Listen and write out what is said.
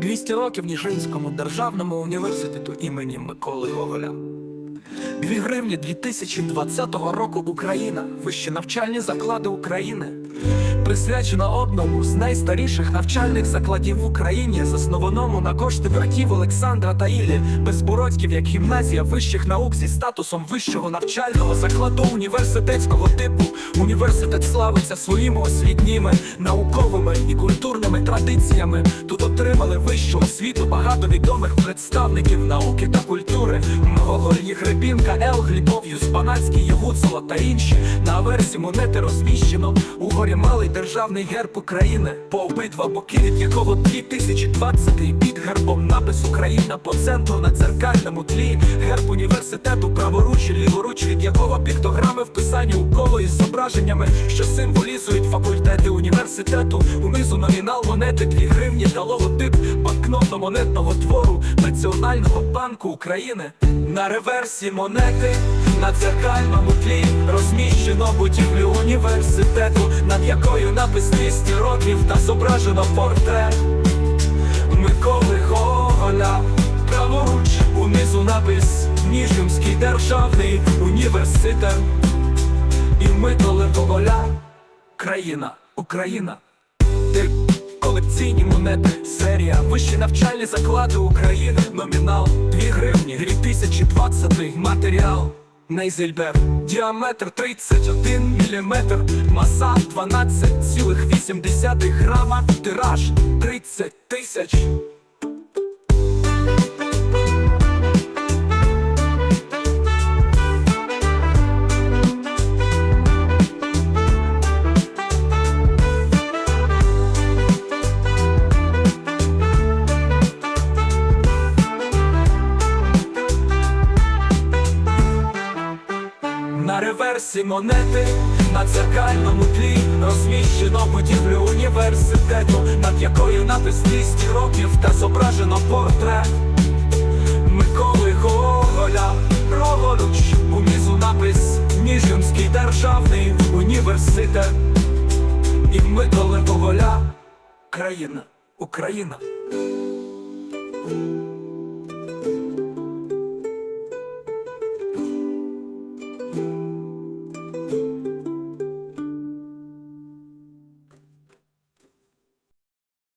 200 років Ніжинському державному університету імені Миколи Гоголя. Дві гривні 2020 року Україна, вищі навчальні заклади України. Присвячена одному з найстаріших навчальних закладів в Україні, заснованому на кошти братів Олександра та Іллі Безбородьків як гімназія вищих наук зі статусом вищого навчального закладу університетського типу. Університет славиться своїми освітніми, науковими і культурними традиціями. Тут отримали вищу освіту багато відомих представників науки та культури. Гоголь, Гребінка, Ел, Глібов, Юспанацький, Ягуцало та інші. На версі монети розміщено у горі малий державний герб України, по обидва боки від якого 2020 під гербом напис Україна по центру на дзеркальному тлі. Герб університету праворуч і ліворуч, від якого піктограми вписані у коло із зображеннями, що символізують факультети університету. Унизу номінал монети 2 гривні та логотип банкнотно-монетного твору Національного банку України. На реверсі монети на дзеркальному тлі розміщено будівлю університету, над якою напис 200 років та зображено портрет Миколи Гоголя. Праворуч унизу напис Ніжинський державний університет. І Миколи Гоголя. Країна, Україна. Ти колекційні монети, серія, вищі навчальні заклади України, номінал 2 гривні, 2020 матеріал. Нейзельбер, діаметр 31 мм, маса 12,8 грама, тираж 30 тисяч. Реверсі монети на дзеркальному тлі розміщено будівлю університету, над якою напис 200 років та зображено портрет Миколи Гоголя. Праворуч унизу напис Ніжинський державний університет. І Миколи Гоголя. Країна, Україна.